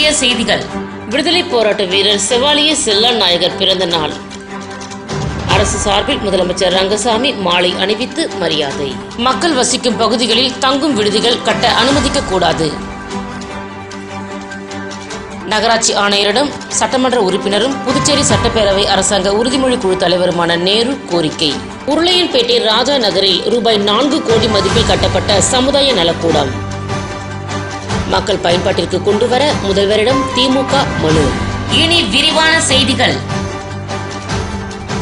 முக்கிய செய்திகள். விடுதலை போராட்ட வீரர் செவாலிய செல்லா நாயகர் பிறந்த நாள். அரசு சார்பில் முதலமைச்சர் ரங்கசாமி மாலை அணிவித்து மரியாதை. மக்கள் வசிக்கும் பகுதிகளில் தங்கும் விடுதிகள் கட்ட அனுமதிக்க கூடாது. நகராட்சி ஆணையரிடம் சட்டமன்ற உறுப்பினரும் புதுச்சேரி சட்டப்பேரவை அரசாங்க உறுதிமொழி குழு தலைவருமான நேரு கோரிக்கை. உருளையன்பேட்டை ராஜா நகரில் ரூபாய் நான்கு கோடி மதிப்பில் கட்டப்பட்ட சமுதாய நலக்கூடம். மக்கள் பயன்பாட்டிற்கு கொண்டு வர முதல்வரிடம் திமுக மனு. இனி விரிவான செய்திகள்.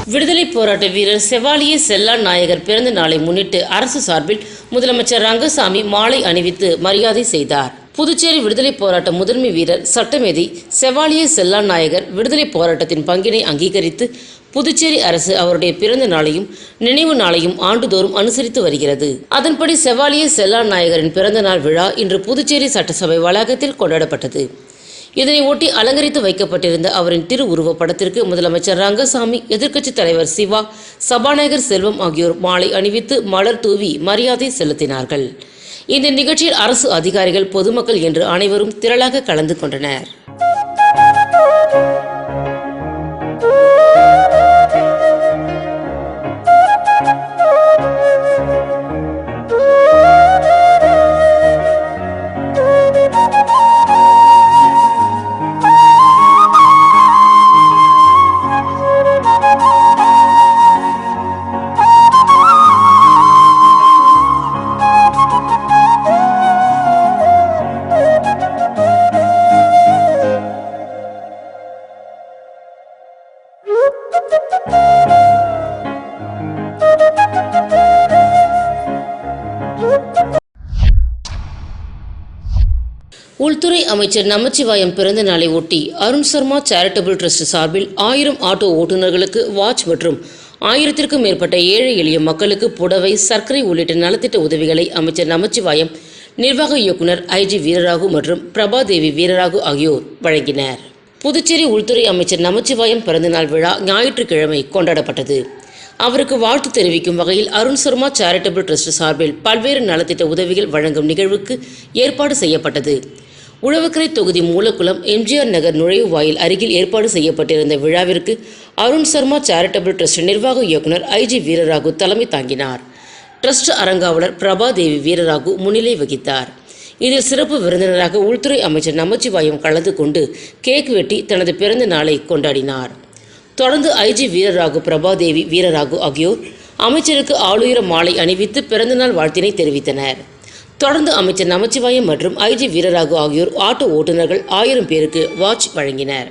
விடுதலை போராட்ட வீரர் செவாலிய செல்லா நாயகர் பிறந்த நாளை முன்னிட்டு அரசு சார்பில் முதலமைச்சர் ரங்கசாமி மாலை அணிவித்து மரியாதை செய்தார். புதுச்சேரி விடுதலை போராட்ட முதன்மை வீரர் சட்டமேதி செவாலிய செல்லா நாயகர் விடுதலை போராட்டத்தின் பங்கினை அங்கீகரித்து புதுச்சேரி அரசு அவருடைய பிறந்த நாளையும் நினைவு நாளையும் ஆண்டுதோறும் அனுசரித்து வருகிறது. அதன்படி செவாலிய செல்லா நாயகரின் பிறந்த நாள் விழா இன்று புதுச்சேரி சட்டசபை வளாகத்தில் கொண்டாடப்பட்டது. இதனை ஒட்டி அலங்கரித்து வைக்கப்பட்டிருந்த அவரின் திருவுருவ படத்திற்கு முதலமைச்சர் ரங்கசாமி எதிர்க்கட்சித் தலைவர் சிவா சபாநாயகர் செல்வம் ஆகியோர் மாலை அணிவித்து மலர் தூவி மரியாதை செலுத்தினார்கள். இந்த நிகழ்ச்சியில் அரசு அதிகாரிகள் பொதுமக்கள் என்று அனைவரும் திரளாக கலந்து கொண்டனர். அமைச்சர் நமச்சிவாயம் பிறந்த நாளை ஒட்டி அருண் சர்மா சேரிட்டபிள் ட்ரஸ்ட் சார்பில் ஆயிரம் ஆட்டோ ஓட்டுநர்களுக்கு வாட்ச் மற்றும் ஆயிரத்திற்கும் மேற்பட்ட ஏழை எளிய மக்களுக்கு புடவை சர்க்கரை உள்ளிட்ட நலத்திட்ட உதவிகளை அமைச்சர் நமச்சிவாயம் நிர்வாக இயக்குனர் ஐஜி வீரராகு மற்றும் பிரபாதேவி வீரராகு ஆகியோர் வழங்கினர். புதுச்சேரி உள்துறை அமைச்சர் நமச்சிவாயம் பிறந்தநாள் விழா ஞாயிற்றுக்கிழமை கொண்டாடப்பட்டது. அவருக்கு வாழ்த்து தெரிவிக்கும் வகையில் அருண் சர்மா சேரிட்டபிள் ட்ரஸ்ட் சார்பில் பல்வேறு நலத்திட்ட உதவிகள் வழங்கும் நிகழ்வுக்கு ஏற்பாடு செய்யப்பட்டது. உழவுக்கரை தொகுதி மூலக்குளம் எம்ஜிஆர் நகர் நுழைவுவாயில் அருகில் ஏற்பாடு செய்யப்பட்டிருந்த விழாவிற்கு அருண் சர்மா சேரிட்டபிள் ட்ரஸ்ட் நிர்வாக இயக்குனர் ஐஜி வீரராகு தலைமை தாங்கினார். ட்ரஸ்ட் அரங்காவலர் பிரபாதேவி வீரராகு முன்னிலை வகித்தார். இதில் சிறப்பு விருந்தினராக உள்துறை அமைச்சர் நமச்சிவாயம் கலந்து கொண்டு கேக் வெட்டி தனது பிறந்த நாளை கொண்டாடினார். தொடர்ந்து ஐஜி வீரராகு பிரபாதேவி வீரராகு ஆகியோர் அமைச்சருக்கு ஆளுயர மாலை அணிவித்து பிறந்தநாள் வாழ்த்தினை தெரிவித்தனர். தொடர்ந்து அமைச்சர் நமச்சிவாயம் மற்றும் ஐஜி வீரராகு ஆகியோர் ஆட்டோ ஓட்டுநர்கள் ஆயிரம் பேருக்கு வாட்ச் வழங்கினர்.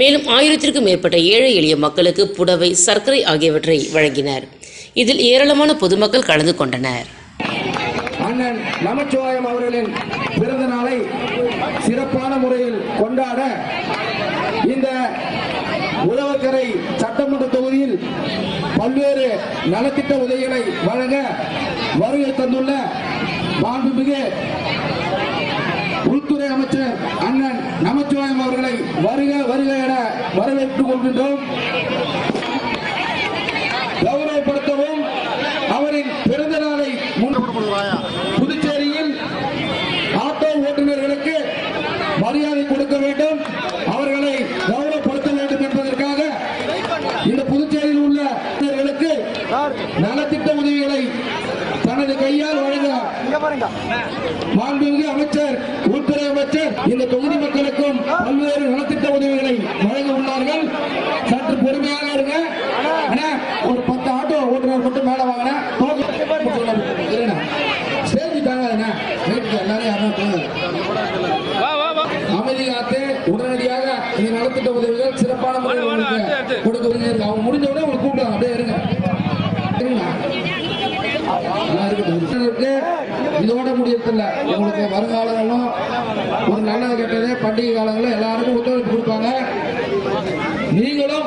மேலும் ஆயிரத்திற்கும் மேற்பட்ட ஏழை எளிய மக்களுக்கு புடவை சர்க்கரை ஆகியவற்றை வழங்கினர். இதில் ஏராளமான பொதுமக்கள் கலந்து கொண்டனர். அண்ணன் நமச்சிவாயம் அவர்களின் பிறந்த நாளை சிறப்பான முறையில் கொண்டாட இந்த உழவக்கரை சட்டமன்ற தொகுதியில் பல்வேறு நலத்திட்ட உதவிகளை வழங்க வருகை தந்துள்ள மாண்புமிகு உள்துறை அமைச்சர் அண்ணன் நமச்சிவாயம் அவர்களை வருக வருக என வரவேற்றுக் கொள்கின்றோம். கௌரவப்படுத்தவும் அவரின் பிறந்த நாளை புதுச்சேரியில் ஆட்டோ ஓட்டுநர்களுக்கு மரியாதை கொடுக்க வேண்டும். அவர்களை கௌரவப்படுத்த வேண்டும் என்பதற்காக இந்த புதுச்சேரியில் உள்ள நலத்திட்ட உதவிகளை தனது கையால் வழங்க மாண்புமிகு அமைச்சர் உள்துறை அமைச்சர் இந்த தொகுதி மக்களுக்கும் பல்வேறு நலத்திட்ட உதவிகளை வழங்க உள்ளார்கள் சற்று பொறுமையாக இருங்க அண்ணா, ஒரு பத்து ஆட்டோ ஓட்டுநர் மட்டும் மேல வாங்கினா ஸ்டேஜ் தாங்காதுண்ணா வெயிட் எல்லாரும் யாரும் போங்க. அமைதி காத்து உடனடியாக இந்த நலத்திட்ட உதவிகள் சிறப்பான முறையில் உங்களுக்கு கொடுக்க இருக்கு. அவங்க முடிஞ்ச உடனே உங்களுக்கு கூப்பிடுவாங்க அப்படியே இருங்க சரிங்களா? நல்லா இருக்குது. இருக்கு. இல்லை. உங்களுக்கு வருங்காலங்களும் ஒரு நல்லது கெட்டது பண்டிகை காலங்களில் எல்லாருக்கும் ஒத்துழைப்பு கொடுப்பாங்க. நீங்களும்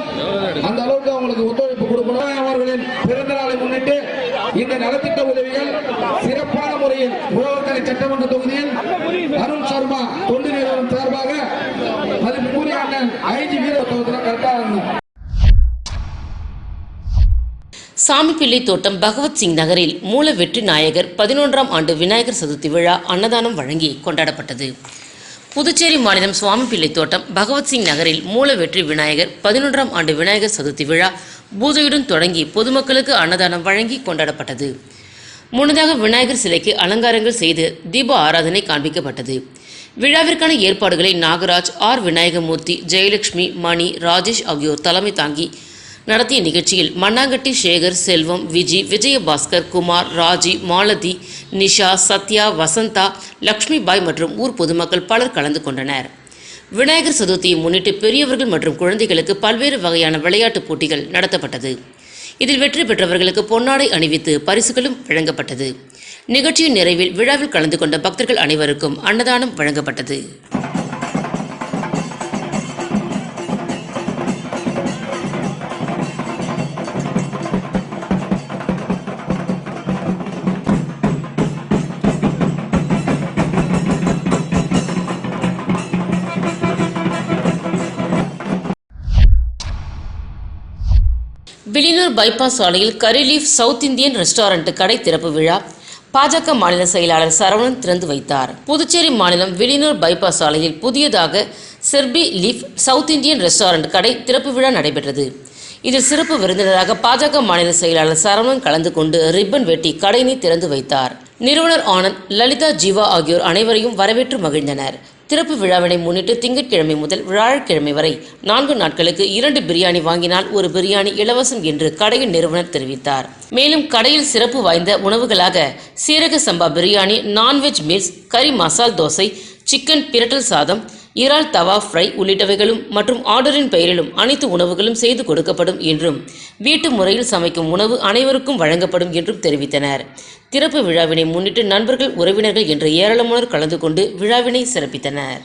அந்த அளவுக்கு அவங்களுக்கு ஒத்துழைப்பு கொடுக்கணும். அவர்களின் பிறந்த நாளை முன்னிட்டு இந்த நலத்திட்ட உதவிகள் சிறப்பான முறையில் உழவர்கரை சட்டமன்ற தொகுதியில் அருண் சர்மா தொண்டு நிறுவனம் சார்பாக மதிப்புக்குரிய அண்ணன் ஐஜி வீரத்தோகத்தில் கரெக்டாக இருந்தோம் சாமிப்பிள்ளை தோட்டம் பகவத் சிங் நகரில் மூல வெற்றி நாயகர் பதினொன்றாம் ஆண்டு விநாயகர் சதுர்த்தி விழா அன்னதானம் வழங்கி கொண்டாடப்பட்டது. புதுச்சேரி மாநிலம் சுவாமிப்பிள்ளை தோட்டம் பகவத் சிங் நகரில் மூல வெற்றி விநாயகர் பதினொன்றாம் ஆண்டு விநாயகர் சதுர்த்தி விழா பூஜையுடன் தொடங்கி பொதுமக்களுக்கு அன்னதானம் வழங்கி கொண்டாடப்பட்டது. முன்னதாக விநாயகர் சிலைக்கு அலங்காரங்கள் செய்து தீப ஆராதனை காண்பிக்கப்பட்டது. விழாவிற்கான ஏற்பாடுகளை நாகராஜ் ஆர். விநாயகமூர்த்தி ஜெயலட்சுமி மணி ராஜேஷ் ஆகியோர் தலைமை தாங்கி நடத்திய நிகழ்ச்சியில் மண்ணாங்கட்டி சேகர் செல்வம் விஜி விஜயபாஸ்கர் குமார் ராஜி மாலதி நிஷா சத்யா வசந்தா லக்ஷ்மி பாய் மற்றும் ஊர் பொதுமக்கள் பலர் கலந்து கொண்டனர். விநாயகர் சதுர்த்தியை முன்னிட்டு பெரியவர்கள் மற்றும் குழந்தைகளுக்கு பல்வேறு வகையான விளையாட்டுப் போட்டிகள் நடத்தப்பட்டது. இதில் வெற்றி பெற்றவர்களுக்கு பொன்னாடை அணிவித்து பரிசுகளும் வழங்கப்பட்டது. நிகழ்ச்சியின் நிறைவில் விழாவில் கலந்து கொண்ட பக்தர்கள் அனைவருக்கும் அன்னதானம் வழங்கப்பட்டது. வில்லியனூர் பைபாஸ் சாலையில் கரிலீஃப் சவுத் இந்தியன் ரெஸ்டாரண்ட் கடை திறப்பு விழா. பாஜக மாநில செயலாளர் சரவணன் திறந்து வைத்தார். புதுச்சேரி மாநிலம் வில்லியனூர் பைபாஸ் சாலையில் புதியதாக செர்பி லீஃப் சவுத் இந்தியன் ரெஸ்டாரண்ட் கடை திறப்பு விழா நடைபெற்றது. இதில் சிறப்பு விருந்தினராக பாஜக மாநில செயலாளர் சரவணன் கலந்து கொண்டு ரிப்பன் வெட்டி கடையினை திறந்து வைத்தார். நிறுவனர் ஆனந்த் லலிதா ஜீவா ஆகியோர் அனைவரையும் வரவேற்று மகிழ்ந்தனர். திறப்பு விழாவினை முன்னிட்டு திங்கட்கிழமை முதல் வியாழக்கிழமை வரை நான்கு நாட்களுக்கு இரண்டு பிரியாணி வாங்கினால் ஒரு பிரியாணி இலவசம் என்று கடையின் நிறுவனர் தெரிவித்தார். மேலும் கடையில் சிறப்பு வாய்ந்த உணவுகளாக சீரக சம்பா பிரியாணி நான்வெஜ் மீல்ஸ் கறி மசால் தோசை சிக்கன் பிரட்டல் சாதம் இறால் தவா ஃப்ரை உள்ளிட்டவைகளும் மற்றும் ஆர்டரின் பெயரிலும் அனைத்து உணவுகளும் செய்து கொடுக்கப்படும் என்றும் வீட்டு முறையில் சமைக்கும் உணவு அனைவருக்கும் வழங்கப்படும் என்றும் தெரிவித்தனர். திறப்பு விழாவினை முன்னிட்டு நண்பர்கள் உறவினர்கள் என்று ஏராளமானோர் கலந்து கொண்டு விழாவினை சிறப்பித்தனர்.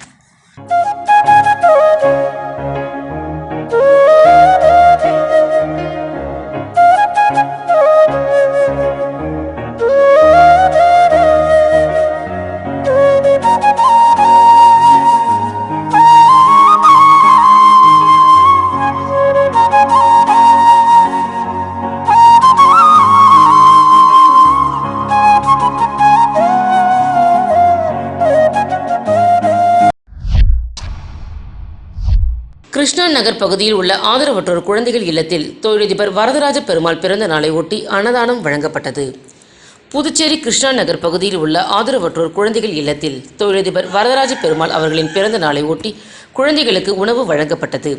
நகர் பகுதியில் உள்ள ஆதரவற்றோர் குழந்தைகள் இல்லத்தில் தொழிலதிபர் வரதராஜ பெருமாள் பிறந்த நாளை ஒட்டி அன்னதானம் வழங்கப்பட்டது. புதுச்சேரி கிருஷ்ணா நகர் பகுதியில் உள்ள ஆதரவற்றோர் குழந்தைகள் இல்லத்தில் தொழிலதிபர் வரதராஜ பெருமாள் அவர்களின் பிறந்த நாளை ஒட்டி குழந்தைகளுக்கு உணவு வழங்கப்பட்டது.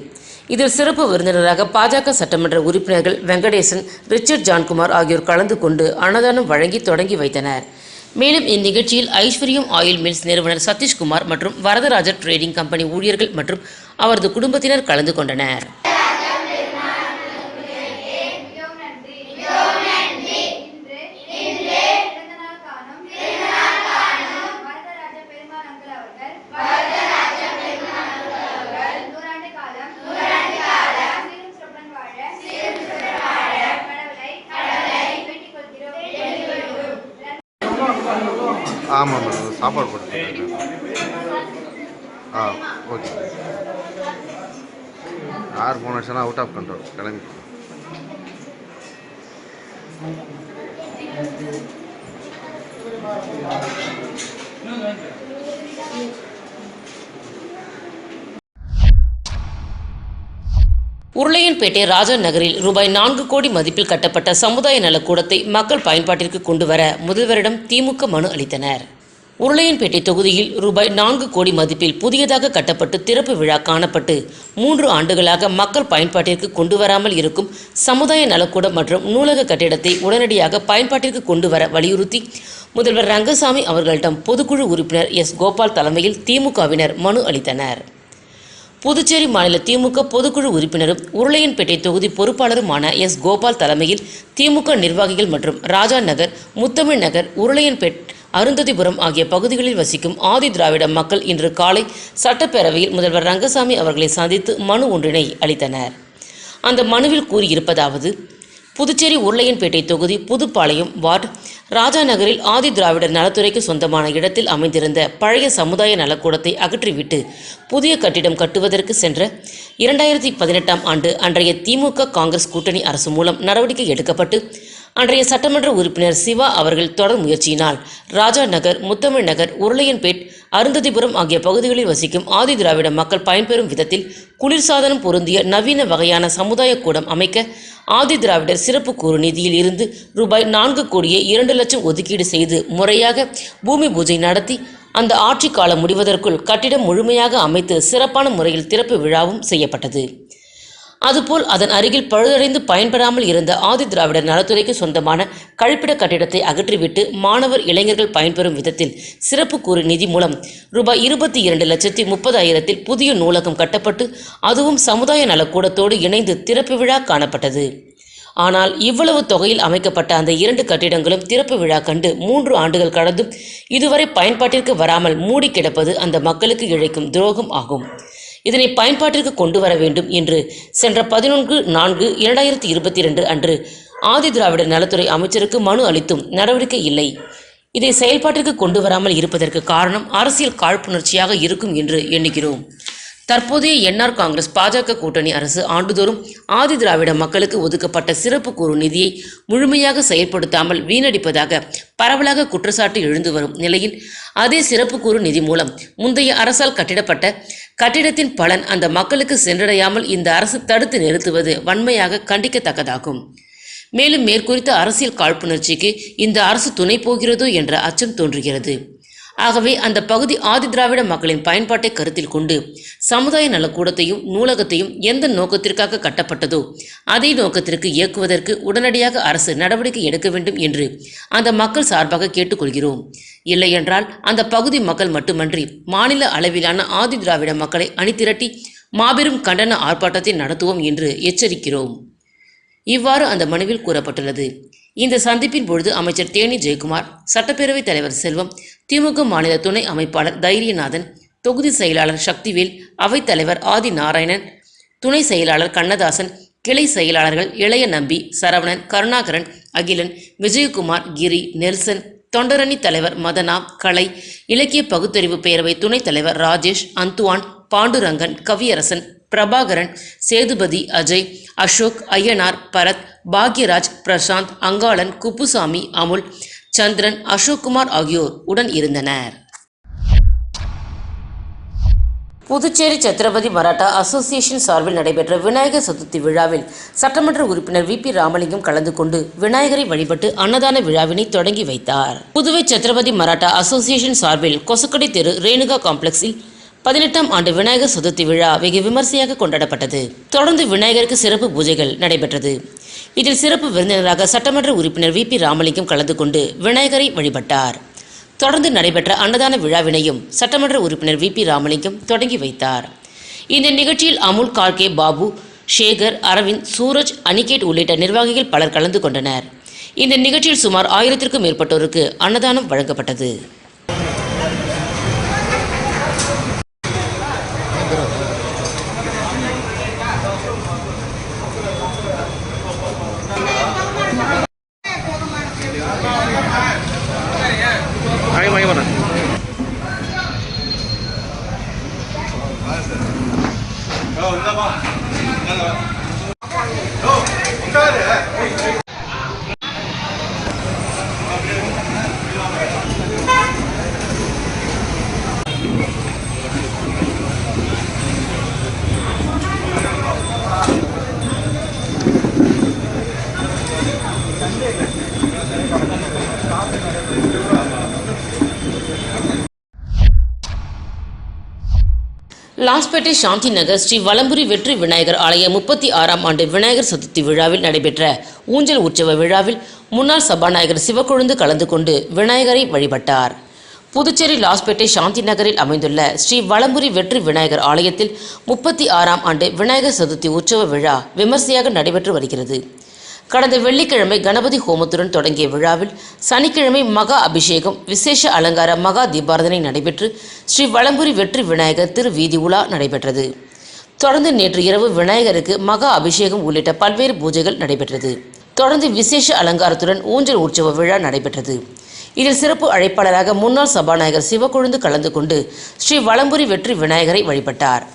இதில் சிறப்பு விருந்தினராக பாஜக சட்டமன்ற உறுப்பினர்கள் வெங்கடேசன் ரிச்சர்ட் ஜான்குமார் ஆகியோர் கலந்து கொண்டு அன்னதானம் வழங்கி தொடங்கி வைத்தனர். மேலும் இந்நிகழ்ச்சியில் ஐஸ்வர்யம் ஆயில் மில்ஸ் நிறுவனர் சதீஷ்குமார் மற்றும் வரதராஜர் ட்ரேடிங் கம்பெனி ஊழியர்கள் மற்றும் அவரது குடும்பத்தினர் கலந்து கொண்டனர். கார் போன அவுட் ஆஃப் கண்ட்ரோல் கிளம்பி உருளையன்பேட்டை ராஜா நகரில் ரூபாய் நான்கு கோடி மதிப்பில் கட்டப்பட்ட சமுதாய நலக்கூடத்தை மக்கள் பயன்பாட்டிற்கு கொண்டு வர முதல்வரிடம் திமுக மனு அளித்தனர். உருளையன்பேட்டை தொகுதியில் ரூபாய் நான்கு கோடி மதிப்பில் புதியதாக கட்டப்பட்டு திறப்பு விழா காணப்பட்டு மூன்று ஆண்டுகளாக மக்கள் பயன்பாட்டிற்கு கொண்டு வராமல் இருக்கும் சமுதாய நலக்கூடம் மற்றும் நூலக கட்டிடத்தை உடனடியாக பயன்பாட்டிற்கு கொண்டு வர வலியுறுத்தி முதல்வர் ரங்கசாமி அவர்களிடம் பொதுக்குழு உறுப்பினர் எஸ். கோபால் தலைமையில் திமுகவினர் மனு அளித்தனர். புதுச்சேரி மாநில திமுக பொதுக்குழு உறுப்பினரும் உருளையன்பேட்டை தொகுதி பொறுப்பாளருமான எஸ். கோபால் தலைமையில் திமுக நிர்வாகிகள் மற்றும் ராஜா நகர் முத்தமிழ் நகர் உருளையன்பேட் அருந்ததிபுரம் ஆகிய பகுதிகளில் வசிக்கும் ஆதி திராவிட மக்கள் இன்று காலை சட்டப்பேரவையில் முதல்வர் ரங்கசாமி அவர்களை சந்தித்து மனு ஒன்றினை அளித்தனர். அந்த மனுவில் கூறியிருப்பதாவது புதுச்சேரி உருளையன்பேட்டை தொகுதி புதுப்பாளையம் வார்டு ராஜா நகரில் ஆதி திராவிடர் நலத்துறைக்கு சொந்தமான இடத்தில் அமைந்திருந்த பழைய சமுதாய நலக்கூடத்தை அகற்றிவிட்டு புதிய கட்டிடம் கட்டுவதற்கு சென்ற இரண்டாயிரத்தி பதினெட்டாம் ஆண்டு அன்றைய திமுக காங்கிரஸ் கூட்டணி அரசு மூலம் நடவடிக்கை எடுக்கப்பட்டு அன்றைய சட்டமன்ற உறுப்பினர் சிவா அவர்கள் தொடர் முயற்சியினால் ராஜா நகர் முத்தமிழ் நகர் உருளையன்பேட் அருந்ததிபுரம் ஆகிய பகுதிகளில் வசிக்கும் ஆதி திராவிட மக்கள் பயன்பெறும் விதத்தில் குளிர்சாதனம் பொருந்திய நவீன வகையான சமுதாய கூடம் அமைக்க ஆதி திராவிடர் சிறப்பு கூறு நிதியில் இருந்து ரூபாய் நான்கு கோடியே இரண்டு லட்சம் ஒதுக்கீடு செய்து முறையாக பூமி பூஜை நடத்தி அந்த ஆட்சி காலம் முடிவதற்குள் கட்டிடம் முழுமையாக அமைத்து சிறப்பான முறையில் திறப்பு விழாவும் செய்யப்பட்டது. அதுபோல் அதன் அருகில் பழுதடைந்து பயன்பெறாமல் இருந்த ஆதி திராவிடர் நலத்துறைக்கு சொந்தமான கழிப்பிட கட்டிடத்தை அகற்றிவிட்டு மாணவர் இளைஞர்கள் பயன்பெறும் விதத்தில் சிறப்பு கூறு நிதி மூலம் ரூபாய் இருபத்தி இரண்டு லட்சத்தி முப்பதாயிரத்தில் புதிய நூலகம் கட்டப்பட்டு அதுவும் சமுதாய நலக்கூடத்தோடு இணைந்து திறப்பு விழா காணப்பட்டது. ஆனால் இவ்வளவு தொகையில் அமைக்கப்பட்ட அந்த இரண்டு கட்டிடங்களும் திறப்பு விழா கண்டு மூன்று ஆண்டுகள் கடந்தும் இதுவரை பயன்பாட்டிற்கு வராமல் மூடி கிடப்பது அந்த மக்களுக்கு இழைக்கும் துரோகம் ஆகும். இதனை பயன்பாட்டிற்கு கொண்டு வர வேண்டும் என்று சென்ற பதினொன்று நான்கு இரண்டாயிரத்தி இருபத்தி ரெண்டு அன்று ஆதி திராவிடர் நலத்துறை அமைச்சருக்கு மனு அளித்தும் நடவடிக்கை இல்லை. இதை செயல்பாட்டிற்கு கொண்டு வராமல் இருப்பதற்கு காரணம் அரசியல் காழ்ப்புணர்ச்சியாக இருக்கும் என்று எண்ணுகிறோம். தற்போதைய என்ஆர் காங்கிரஸ் பாஜக கூட்டணி அரசு ஆண்டுதோறும் ஆதி திராவிட மக்களுக்கு ஒதுக்கப்பட்ட சிறப்பு கூறு நிதியை முழுமையாக செயல்படுத்தாமல் வீணடிப்பதாக பரவலாக குற்றச்சாட்டு எழுந்து வரும் நிலையில் அதே சிறப்பு கூறு நிதி மூலம் முந்தைய அரசால் கட்டிடப்பட்ட கட்டிடத்தின் பலன் அந்த மக்களுக்கு சென்றடையாமல் இந்த அரசு தடுத்து நிறுத்துவது வன்மையாக கண்டிக்கத்தக்கதாகும். மேலும் மேற்குறித்த அரசியல் காழ்ப்புணர்ச்சிக்கு இந்த அரசு துணை போகிறதோ என்ற அச்சம் தோன்றுகிறது. ஆகவே அந்த பகுதி ஆதி திராவிட மக்களின் பயன்பாட்டை கருத்தில் கொண்டு சமுதாய நலக்கூடத்தையும் நூலகத்தையும் எந்த நோக்கத்திற்காக கட்டப்பட்டதோ அதே நோக்கத்திற்கு இயக்குவதற்கு உடனடியாக அரசு நடவடிக்கை எடுக்க வேண்டும் என்று அந்த மக்கள் சார்பாக கேட்டுக்கொள்கிறோம். இல்லையென்றால் அந்த பகுதி மக்கள் மட்டுமன்றி மாநில அளவிலான ஆதி திராவிட மக்களை அணிதிரட்டி மாபெரும் கண்டன ஆர்ப்பாட்டத்தை நடத்துவோம் என்று எச்சரிக்கிறோம். இவ்வாறு அந்த மனுவில் கூறப்பட்டுள்ளது. இந்த சந்திப்பின் பொழுது அமைச்சர் தேனி ஜெயக்குமார் சட்டப்பேரவைத் தலைவர் செல்வம் திமுக மாநில துணை அமைப்பாளர் தைரியநாதன் தொகுதி செயலாளர் சக்திவேல் அவைத்தலைவர் ஆதி நாராயணன் துணை செயலாளர் கண்ணதாசன் கிளை செயலாளர்கள் இளைய நம்பி சரவணன் கருணாகரன் அகிலன் விஜயகுமார் கிரி நெல்சன் தொண்டரணி தலைவர் மதனா கலை இலக்கிய பகுத்தறிவு பேரவை துணைத் தலைவர் ராஜேஷ் அந்துவான் பாண்டுரங்கன் கவியரசன் பிரபாகரன் சேதுபதி அஜய் அசோக் ஐயனார் பரத் பாக்யராஜ் பிரசாந்த் அங்காளன் குப்புசாமி அமுல் சந்திரன் அசோக்குமார் ஆகியோர் உடன் இருந்தனர். புதுச்சேரி சத்ரபதி மராட்டா அசோசியேஷன் சார்பில் நடைபெற்ற விநாயகர் சதுர்த்தி விழாவில் சட்டமன்ற உறுப்பினர் வி. பி. ராமலிங்கம் கலந்து கொண்டு விநாயகரை வழிபட்டு அன்னதான விழாவினை தொடங்கி வைத்தார். புதுவை சத்ரபதி மராட்டா அசோசியேஷன் சார்பில் கொசுக்கடி தெரு ரேணுகா காம்ப்ளெக்ஸில் பதினெட்டாம் ஆண்டு விநாயகர் சதுர்த்தி விழா வெகு விமர்சையாக கொண்டாடப்பட்டது. தொடர்ந்து விநாயகருக்கு சிறப்பு பூஜைகள் நடைபெற்றது. இதில் சிறப்பு விருந்தினராக சட்டமன்ற உறுப்பினர் வி பி ராமலிங்கம் கலந்து கொண்டு விநாயகரை வழிபட்டார். தொடர்ந்து நடைபெற்ற அன்னதான விழாவினையும் சட்டமன்ற உறுப்பினர் வி பி ராமலிங்கம் தொடங்கி வைத்தார். இந்த நிகழ்ச்சியில் அமுல் கார்கே பாபு சேகர் அரவிந்த் சூரஜ் அனிகேட் உள்ளிட்ட நிர்வாகிகள் பலர் கலந்து கொண்டனர். இந்த நிகழ்ச்சியில் சுமார் ஆயிரத்திற்கும் மேற்பட்டோருக்கு அன்னதானம் வழங்கப்பட்டது. Got. லாஸ்பேட்டை சாந்தி நகர் ஸ்ரீ வலம்புரி வெற்றி விநாயகர் ஆலய முப்பத்தி ஆறாம் ஆண்டு விநாயகர் சதுர்த்தி விழாவில் நடைபெற்ற ஊஞ்சல் உற்சவ விழாவில் முன்னாள் சபாநாயகர் சிவக்கொழுந்து கலந்து கொண்டு விநாயகரை வழிபட்டார். புதுச்சேரி லாஸ்பேட்டை சாந்தி நகரில் அமைந்துள்ள ஸ்ரீ வலம்புரி வெற்றி விநாயகர் ஆலயத்தில் முப்பத்தி ஆறாம் ஆண்டு விநாயகர் சதுர்த்தி உற்சவ விழா விமர்சையாக நடைபெற்று வருகிறது. கடந்த வெள்ளிக்கிழமை கணபதி ஹோமத்துடன் தொடங்கிய விழாவில் சனிக்கிழமை மகா அபிஷேகம் விசேஷ அலங்கார மகா தீபாரதனை நடைபெற்று ஸ்ரீ வளம்புரி வெற்றி விநாயகர் திரு வீதி உலா நடைபெற்றது. தொடர்ந்து நேற்று இரவு விநாயகருக்கு மகா அபிஷேகம் உள்ளிட்ட பல்வேறு பூஜைகள் நடைபெற்றது. தொடர்ந்து விசேஷ அலங்காரத்துடன் ஊஞ்சல் உற்சவ விழா நடைபெற்றது. இதில் சிறப்பு அழைப்பாளராக முன்னாள் சபாநாயகர் சிவக்கொழுந்து கலந்து கொண்டு ஸ்ரீ வளம்புரி வெற்றி விநாயகரை வழிபட்டார்.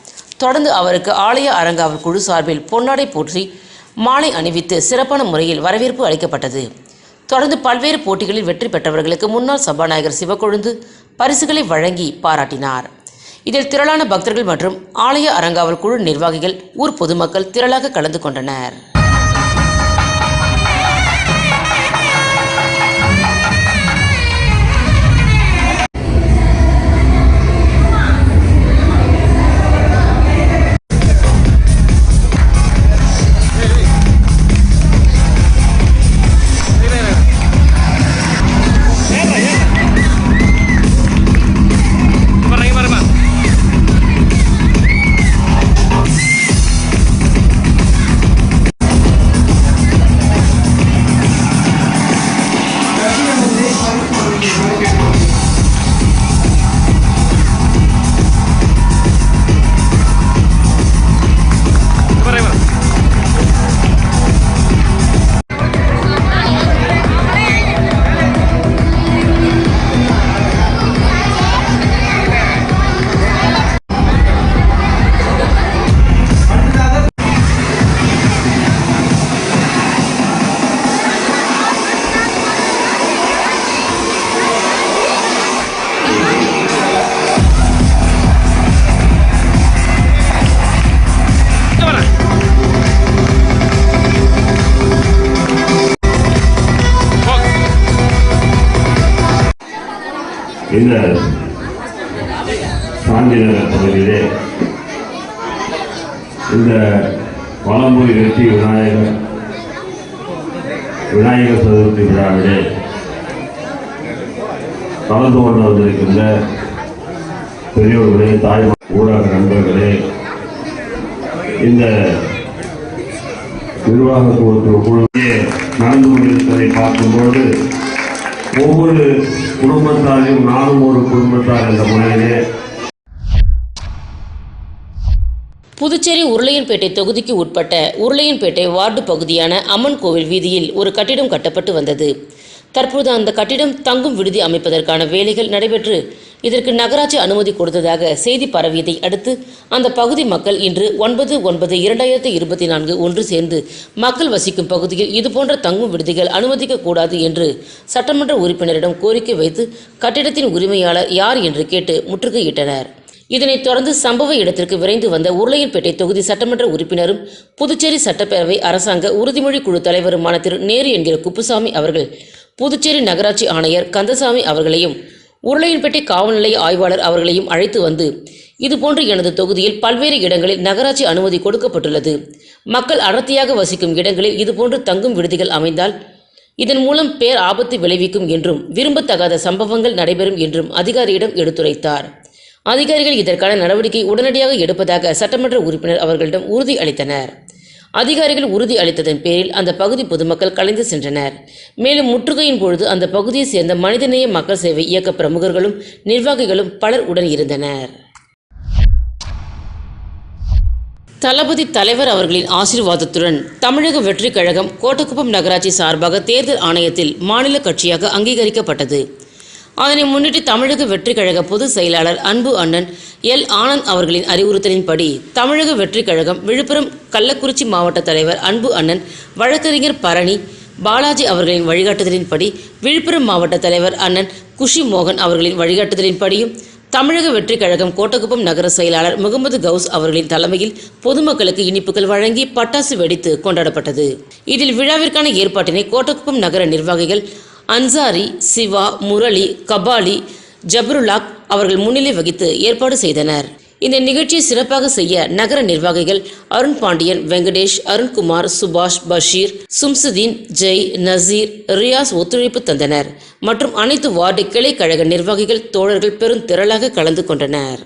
தொடர்ந்து அவருக்கு ஆலய அரங்காவல் குழு சார்பில் பொன்னாடை போற்றி மாலை அணிவித்து சிறப்பான முறையில் வரவேற்பு அளிக்கப்பட்டது. தொடர்ந்து பல்வேறு போட்டிகளில் வெற்றி பெற்றவர்களுக்கு முன்னாள் சபாநாயகர் சிவக்கொழுந்து பரிசுகளை வழங்கி பாராட்டினார். இதில் திரளான பக்தர்கள் மற்றும் ஆலய அறங்காவல் குழு நிர்வாகிகள் ஊர் பொதுமக்கள் திரளாக கலந்து கொண்டனர். 사이코를 이용해 보니 இந்த சாந்திநகர் பகுதியிலே இந்த வளம்புரி வெற்றி விநாயகர் விநாயகர் சதுர்த்தி விழாவிலே கலந்து கொண்டு வந்திருக்கின்ற பெரியோர்களே தாய் ஊடக நண்பர்களே இந்த நிர்வாக குழு குழுவே நடந்து கொண்டிருப்பதை பார்க்கும்போது ஒவ்வொரு குடும்பத்தாரையும் நானும் ஒரு குடும்பத்தார் என்ற முறையிலே புதுச்சேரி உருளையன்பேட்டை தொகுதிக்கு உட்பட்ட உருளையன்பேட்டை வார்டு பகுதியான அம்மன் கோவில் வீதியில் ஒரு கட்டிடம் கட்டப்பட்டு வந்தது. தற்போது அந்த கட்டிடம் தங்கும் விடுதி அமைப்பதற்கான வேலைகள் நடைபெற்று இதற்கு நகராட்சி அனுமதி கொடுத்ததாக செய்தி பரவியதை அடுத்து அந்த பகுதி மக்கள் இன்று ஒன்பது ஒன்பது இரண்டாயிரத்தி இருபத்தி நான்கு ஒன்று சேர்ந்து மக்கள் வசிக்கும் பகுதியில் இதுபோன்ற தங்கும் விடுதிகள் அனுமதிக்க கூடாது என்று சட்டமன்ற உறுப்பினரிடம் கோரிக்கை வைத்து கட்டிடத்தின் உரிமையாளர் யார் என்று கேட்டு முற்றுகையிட்டனர். இதனைத் தொடர்ந்து சம்பவ இடத்திற்கு விரைந்து வந்த உருளையன்பேட்டை தொகுதி சட்டமன்ற உறுப்பினரும் புதுச்சேரி சட்டப்பேரவை அரசாங்க உறுதிமொழி குழு தலைவருமான திரு நேரு என்கிற குப்புசாமி அவர்கள் புதுச்சேரி நகராட்சி ஆணையர் கந்தசாமி அவர்களையும் உருளையன்பேட்டை காவல்நிலைய ஆய்வாளர் அவர்களையும் அழைத்து வந்து இதுபோன்று எனது தொகுதியில் பல்வேறு இடங்களில் நகராட்சி அனுமதி கொடுக்கப்பட்டுள்ளது. மக்கள் அடர்த்தியாக வசிக்கும் இடங்களில் இதுபோன்று தங்கும் விடுதிகள் அமைந்தால் இதன் மூலம் பேர் ஆபத்து விளைவிக்கும் என்றும் விரும்பத்தகாத சம்பவங்கள் நடைபெறும் என்றும் அதிகாரியிடம் எடுத்துரைத்தார். அதிகாரிகள் இதற்கான நடவடிக்கை உடனடியாக எடுப்பதாக சட்டமன்ற உறுப்பினர் அவர்களிடம் உறுதி அளித்தனர். அதிகாரிகள் உறுதி அளித்ததன் பேரில் அந்த பகுதி பொதுமக்கள் கலைந்து சென்றனர். மேலும் முற்றுகையின் பொழுது அந்த பகுதியை சேர்ந்த மனிதநேய மக்கள் சேவை இயக்க பிரமுகர்களும் நிர்வாகிகளும் பலர் உடன் இருந்தனர். தளபதி தலைவர் அவர்களின் ஆசீர்வாதத்துடன் தமிழக வெற்றிக் கழகம் கோட்டக்குப்பம் நகராட்சி சார்பாக தேர்தல் ஆணையத்தில் மாநில கட்சியாக அங்கீகரிக்கப்பட்டது. அதனை முன்னிட்டு தமிழக வெற்றிக் கழக பொதுச் செயலாளர் அன்பு அண்ணன் எல். ஆனந்த் அவர்களின் அறிவுறுத்தலின்படி தமிழக வெற்றிக் கழகம் விழுப்புரம் கள்ளக்குறிச்சி மாவட்ட தலைவர் அன்பு அண்ணன் வழக்கறிஞர் பரணி பாலாஜி அவர்களின் வழிகாட்டுதலின்படி விழுப்புரம் மாவட்ட தலைவர் அண்ணன் குஷி மோகன் அவர்களின் வழிகாட்டுதலின்படியும் தமிழக வெற்றிக் கழகம் கோட்டக்குப்பம் நகர செயலாளர் முகமது கவுஸ் அவர்களின் தலைமையில் பொதுமக்களுக்கு இனிப்புகள் வழங்கி பட்டாசு வெடித்து கொண்டாடப்பட்டது. இதில் விழாவிற்கான ஏற்பாட்டினை கோட்டக்குப்பம் நகர நிர்வாகிகள் அன்சாரி சிவா முரளி கபாலி ஜப்ருல்லாக் அவர்கள் முன்னிலை வகித்து ஏற்பாடு செய்தனர். இந்த நிகழ்ச்சியை சிறப்பாக செய்ய நகர நிர்வாகிகள் அருண் பாண்டியன் வெங்கடேஷ் அருண்குமார் சுபாஷ் பஷீர் சும்சுதீன் ஜெய் நசீர் ரியாஸ் ஒத்துழைப்பு தந்தனர். மற்றும் அனைத்து வார்டு கிளை கழக நிர்வாகிகள் தோழர்கள் பெரும் திரளாக கலந்து கொண்டனர்.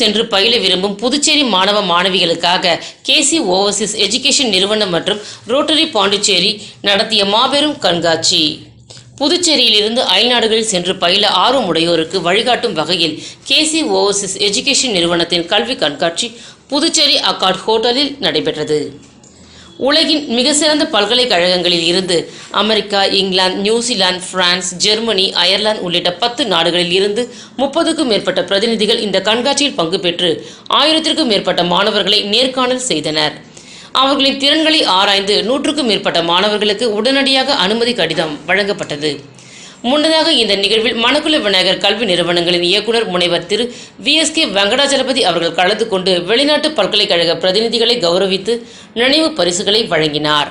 சென்று பயில விரும்பும் புதுச்சேரி மாணவ மாணவிகளுக்காக கேசி ஓவர்சீஸ் எஜுகேஷன் நிறுவனம் மற்றும் ரோட்டரி பாண்டிச்சேரி நடத்திய மாபெரும் கண்காட்சி. புதுச்சேரியிலிருந்து அயல்நாடுகளில் சென்று பயில ஆர்வம் உடையோருக்கு வழிகாட்டும் வகையில் கேசி ஓவர்சீஸ் எஜுகேஷன் நிறுவனத்தின் கல்வி கண்காட்சி புதுச்சேரி அக்காட் ஹோட்டலில் நடைபெற்றது. உலகின் மிக சிறந்த பல்கலைக்கழகங்களில் இருந்து America England New Zealand France Germany Ireland உள்ளிட்ட பத்து நாடுகளில் இருந்து முப்பதுக்கும் மேற்பட்ட பிரதிநிதிகள் இந்த கண்காட்சியில் பங்கு பெற்று ஆயிரத்திற்கும் மேற்பட்ட மாணவர்களை நேர்காணல் செய்தனர். அவர்களின் திறன்களை ஆராய்ந்து நூற்றுக்கும் மேற்பட்ட மாணவர்களுக்கு உடனடியாக அனுமதி கடிதம் வழங்கப்பட்டது. முன்னதாக இந்த நிகழ்வில் மணக்குள விநாயகர் கல்வி நிறுவனங்களின் இயக்குனர் முனைவர் Thiru V S K Venkatachalapathy அவர்கள் கலந்து கொண்டு வெளிநாட்டு பல்கலைக்கழக பிரதிநிதிகளை கௌரவித்து நினைவு பரிசுகளை வழங்கினார்.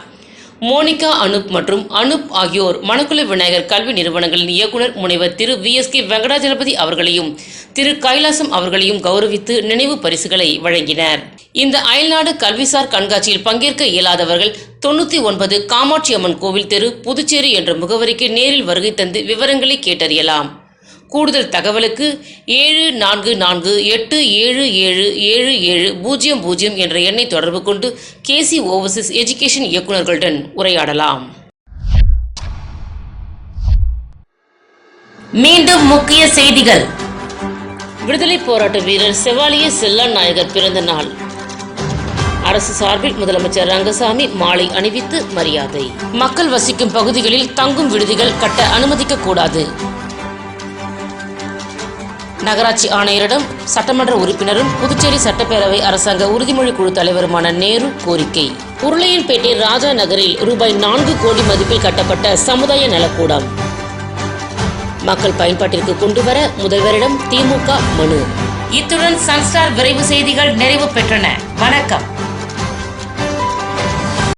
மோனிகா அனுப் மற்றும் அனுப் ஆகியோர் மணக்குள விநாயகர் கல்வி நிறுவனங்களின் இயக்குனர் முனைவர் Thiru V S K Venkatajalapathy அவர்களையும் திரு கைலாசம் அவர்களையும் கௌரவித்து நினைவு பரிசுகளை வழங்கினர். இந்த அயல்நாடு கல்விசார் கண்காட்சியில் பங்கேற்க இயலாதவர்கள் தொண்ணூற்றி ஒன்பது காமாட்சி அம்மன் கோவில் தெரு புதுச்சேரி என்ற முகவரிக்கு நேரில் வருகை தந்து விவரங்களை கேட்டறியலாம். கூடுதல் தகவலுக்கு ஏழு நான்கு நான்கு எட்டு ஏழு ஏழு ஏழு ஏழு பூஜ்ஜியம் பூஜ்ஜியம் என்ற எண்ணை தொடர்பு கொண்டு கேசி ஓவர்சீஸ் எஜுகேஷன் இயக்குநர்களுடன் உரையாடலாம். மீண்டும் முக்கிய செய்திகள். விடுதலை போராட்ட வீரர் செவாலிய செல்லா நாயகர் பிறந்த நாள். அரசு சார்பில் முதலமைச்சர் ரங்கசாமி மாலை அணிவித்து மரியாதை. மக்கள் வசிக்கும் பகுதிகளில் தங்கும் விடுதிகள் கட்ட அனுமதிக்க கூடாது. நகராட்சி ஆணையரிடம் சட்டமன்ற உறுப்பினரும் புதுச்சேரி சட்டப்பேரவை அரசாங்க உறுதிமொழி குழு தலைவருமான நேரு கோரிக்கை. உருளையன்பேட்டை ராஜா நகரில் ரூபாய் நான்கு கோடி மதிப்பில் கட்டப்பட்ட சமுதாய நலக்கூடம். மக்கள் பயன்பாட்டிற்கு கொண்டுவர முதல்வரிடம் திமுக மனு. இத்துடன் சன்ஸ்டார் விரைவு செய்திகள் நிறைவு பெற்றன. வணக்கம்.